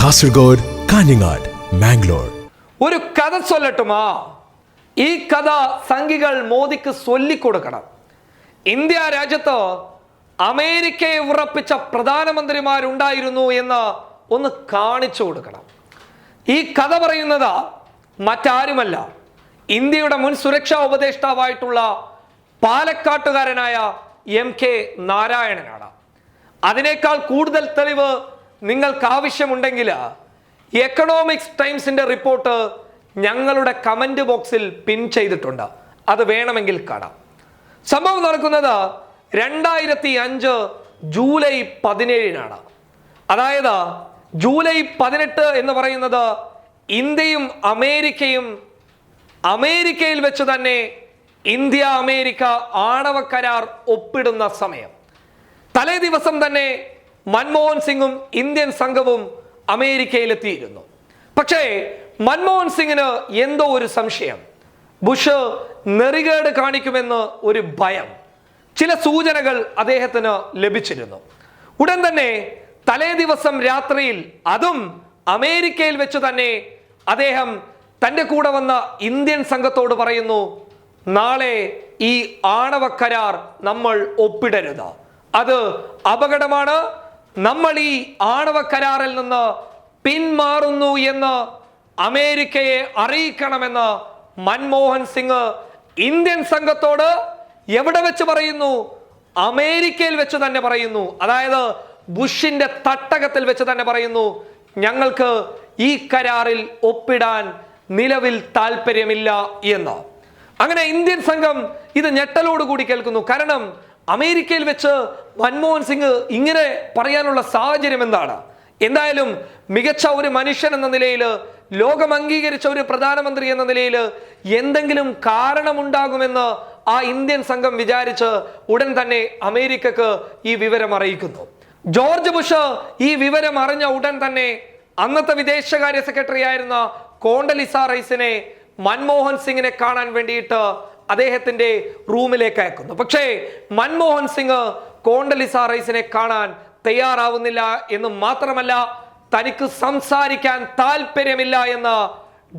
കാസർഗോഡ് കാഞ്ഞങ്ങാട് മാംഗ്ലൂർ ഒരു കഥ ചൊല്ലട്ടുമാ? ഈ കഥ സംഘികൾ മോദിക്ക് ചൊല്ലിക്കൊടുക്കണം. ഇന്ത്യ രാജ്യത്ത് അമേരിക്കയെ ഉറപ്പിച്ച പ്രധാനമന്ത്രിമാരുണ്ടായിരുന്നു എന്ന് ഒന്ന് കാണിച്ചു കൊടുക്കണം. ഈ കഥ പറയുന്നത് മറ്റാരുമല്ല ഇന്ത്യയുടെ മുൻ സുരക്ഷാ ഉപദേഷ്ടാവായിട്ടുള്ള പാലക്കാട്ടുകാരനായ എം കെ നാരായണനാണ്. അതിനേക്കാൾ കൂടുതൽ തെളിവ് നിങ്ങൾക്ക് ആവശ്യമുണ്ടെങ്കിൽ എക്കണോമിക്സ് ടൈംസിന്റെ റിപ്പോർട്ട് ഞങ്ങളുടെ കമന്റ് ബോക്സിൽ പിൻ ചെയ്തിട്ടുണ്ട്. അത് വേണമെങ്കിൽ കാണാം. സംഭവം നടക്കുന്നത് രണ്ടായിരത്തി അഞ്ച് ജൂലൈ പതിനേഴിനാണ്. അതായത് ജൂലൈ പതിനെട്ട് എന്ന് പറയുന്നത് ഇന്ത്യയും അമേരിക്കയും അമേരിക്കയിൽ വെച്ച് തന്നെ ഇന്ത്യ അമേരിക്ക ആണവ കരാർ ഒപ്പിടുന്ന സമയം. തലേ ദിവസം തന്നെ മൻമോഹൻ സിംഗും ഇന്ത്യൻ സംഘവും അമേരിക്കയിലെത്തിയിരുന്നു. പക്ഷേ മൻമോഹൻ സിംഗിന് എന്തോ ഒരു സംശയം. ബുഷ് നെറികേട് കാണിക്കുമെന്ന് ഒരു ഭയം. ചില സൂചനകൾ അദ്ദേഹത്തിന് ലഭിച്ചിരുന്നു. ഉടൻ തന്നെ തലേദിവസം രാത്രിയിൽ അതും അമേരിക്കയിൽ വെച്ച് തന്നെ അദ്ദേഹം തന്റെ കൂടെ വന്ന ഇന്ത്യൻ സംഘത്തോട് പറയുന്നു നാളെ ഈ ആണവ കരാർ നമ്മൾ ഒപ്പിടരുത്. അത് അപകടമാണ് നമ്മൾ ഈ ആണവ കരാറിൽ നിന്ന് പിന്മാറുന്നു എന്ന് അമേരിക്കയെ അറിയിക്കണമെന്ന് മൻമോഹൻ സിംഗ് ഇന്ത്യൻ സംഘത്തോട് എവിടെ വെച്ച് പറയുന്നു? അമേരിക്കയിൽ വെച്ച് തന്നെ പറയുന്നു. അതായത് ബുഷിന്റെ തട്ടകത്തിൽ വെച്ച് തന്നെ പറയുന്നു. ഞങ്ങൾക്ക് ഈ കരാറിൽ ഒപ്പിടാൻ നിലവിൽ താല്പര്യമില്ല എന്ന്. അങ്ങനെ ഇന്ത്യൻ സംഘം ഇത് ഞെട്ടലോടുകൂടി കേൾക്കുന്നു. കാരണം അമേരിക്കയിൽ വെച്ച് മൻമോഹൻ സിംഗ് ഇങ്ങനെ പറയാനുള്ള സാഹചര്യം എന്താണ്? എന്തായാലും മികച്ച ഒരു മനുഷ്യൻ എന്ന നിലയിൽ ലോകം അംഗീകരിച്ച ഒരു പ്രധാനമന്ത്രി എന്ന നിലയിൽ എന്തെങ്കിലും കാരണമുണ്ടാകുമെന്ന് ആ ഇന്ത്യൻ സംഘം വിചാരിച്ച് ഉടൻ തന്നെ അമേരിക്കക്ക് ഈ വിവരം അറിയിക്കുന്നു. ജോർജ് ബുഷ് ഈ വിവരം അറിഞ്ഞ ഉടൻ തന്നെ അന്നത്തെ വിദേശകാര്യ സെക്രട്ടറി ആയിരുന്ന കോണ്ടലിസ റൈസിനെ മൻമോഹൻ സിംഗിനെ കാണാൻ വേണ്ടിയിട്ട് അദ്ദേഹത്തിന്റെ റൂമിലേക്ക് അയക്കുന്നു. പക്ഷേ മൻമോഹൻ സിംഗ് കോണ്ടലിസ റൈസിനെ കാണാൻ തയ്യാറാവുന്നില്ല എന്ന് മാത്രമല്ല തനിക്ക് സംസാരിക്കാൻ താല്പര്യമില്ല എന്ന്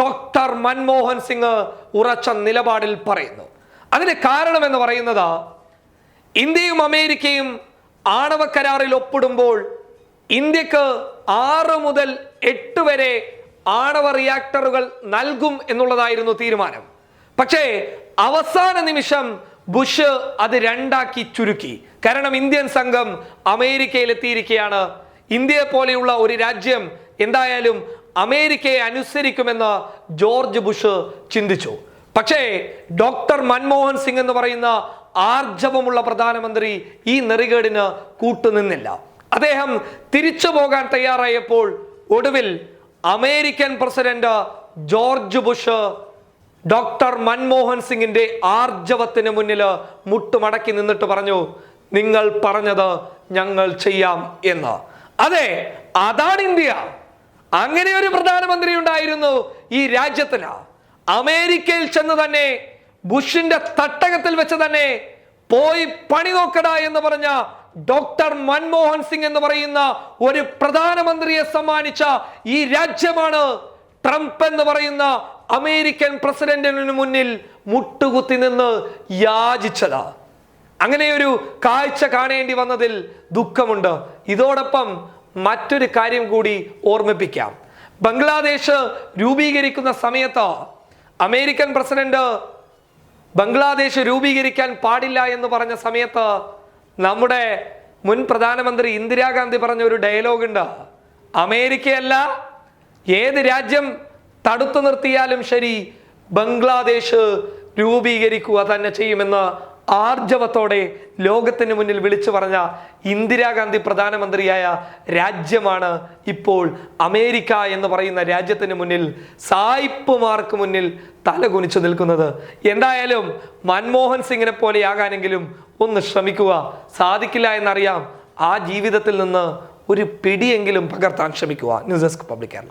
ഡോക്ടർ മൻമോഹൻ സിംഗ് ഉറച്ച നിലപാടിൽ പറയുന്നു. അതിന് കാരണം എന്ന് പറയുന്നത് ഇന്ത്യയും അമേരിക്കയും ആണവ കരാറിൽ ഒപ്പിടുമ്പോൾ ഇന്ത്യയ്ക്ക് ആറ് മുതൽ എട്ട് വരെ ആണവ റിയാക്ടറുകൾ നൽകും എന്നുള്ളതായിരുന്നു തീരുമാനം. പക്ഷേ അവസാന നിമിഷം ബുഷ് അത് രണ്ടാക്കി ചുരുക്കി. കാരണം ഇന്ത്യൻ സംഘം അമേരിക്കയിൽ എത്തിയിരിക്കുകയാണ് ഇന്ത്യയെ പോലെയുള്ള ഒരു രാജ്യം എന്തായാലും അമേരിക്കയെ അനുസരിക്കുമെന്ന് ജോർജ് ബുഷ് ചിന്തിച്ചു. പക്ഷേ ഡോക്ടർ മൻമോഹൻ സിംഗ് എന്ന് പറയുന്ന ആർജവമുള്ള പ്രധാനമന്ത്രി ഈ നെറികേടിന് കൂട്ടുനിന്നില്ല. അദ്ദേഹം തിരിച്ചു പോകാൻ തയ്യാറായപ്പോൾ ഒടുവിൽ American president George Bush doctor Manmohan സിംഗിന്റെ ആർജവത്തിന് മുന്നിൽ മുട്ടുമടക്കി നിന്നിട്ട് പറഞ്ഞു നിങ്ങൾ പറഞ്ഞത് ഞങ്ങൾ ചെയ്യാം എന്ന്. അതെ അതാണ് ഇന്ത്യ. അങ്ങനെ ഒരു പ്രധാനമന്ത്രി ഉണ്ടായിരുന്നു ഈ രാജ്യത്തിന്. അമേരിക്കയിൽ ചെന്ന് തന്നെ ബുഷിന്റെ തട്ടകത്തിൽ വെച്ച് തന്നെ പോയി പണി നോക്കട എന്ന് പറഞ്ഞ ഡോക്ടർ മൻമോഹൻ സിംഗ് എന്ന് പറയുന്ന ഒരു പ്രധാനമന്ത്രിയെ സമ്മാനിച്ച ഈ രാജ്യമാണ് ട്രംപ് എന്ന് പറയുന്ന അമേരിക്കൻ പ്രസിഡന്റിന് മുന്നിൽ മുട്ടുകുത്തി നിന്ന് യാചിച്ചതാ. അങ്ങനെ ഒരു കാഴ്ച കാണേണ്ടി വന്നതിൽ ദുഃഖമുണ്ട്. ഇതോടൊപ്പം മറ്റൊരു കാര്യം കൂടി ഓർമ്മിപ്പിക്കാം. ബംഗ്ലാദേശ് രൂപീകരിക്കുന്ന സമയത്ത് അമേരിക്കൻ പ്രസിഡന്റ് ബംഗ്ലാദേശ് രൂപീകരിക്കാൻ പാടില്ല എന്ന് പറഞ്ഞ സമയത്ത് നമ്മുടെ മുൻ പ്രധാനമന്ത്രി ഇന്ദിരാഗാന്ധി പറഞ്ഞ ഒരു ഡയലോഗ് ഉണ്ട് അമേരിക്കയല്ല ഏത് രാജ്യം തടുത്തു നിർത്തിയാലും ശരി ബംഗ്ലാദേശ് രൂപീകരിക്കുക തന്നെ ചെയ്യുമെന്ന് ആർജവത്തോടെ ലോകത്തിന് മുന്നിൽ വിളിച്ചു പറഞ്ഞ ഇന്ദിരാഗാന്ധി പ്രധാനമന്ത്രിയായ രാജ്യമാണ് ഇപ്പോൾ അമേരിക്ക എന്ന് പറയുന്ന രാജ്യത്തിന് മുന്നിൽ സായിപ്പുമാർക്ക് മുന്നിൽ തലകുനിച്ചു നിൽക്കുന്നത്. എന്തായാലും മൻമോഹൻ സിംഗിനെ പോലെയാകാനെങ്കിലും ഒന്ന് ശ്രമിക്കുക. സാധിക്കില്ല എന്നറിയാം ആ ജീവിതത്തിൽ നിന്ന് ഒരു പിടിയെങ്കിലും പകർത്താൻ ശ്രമിക്കുക. News desk public Kerala.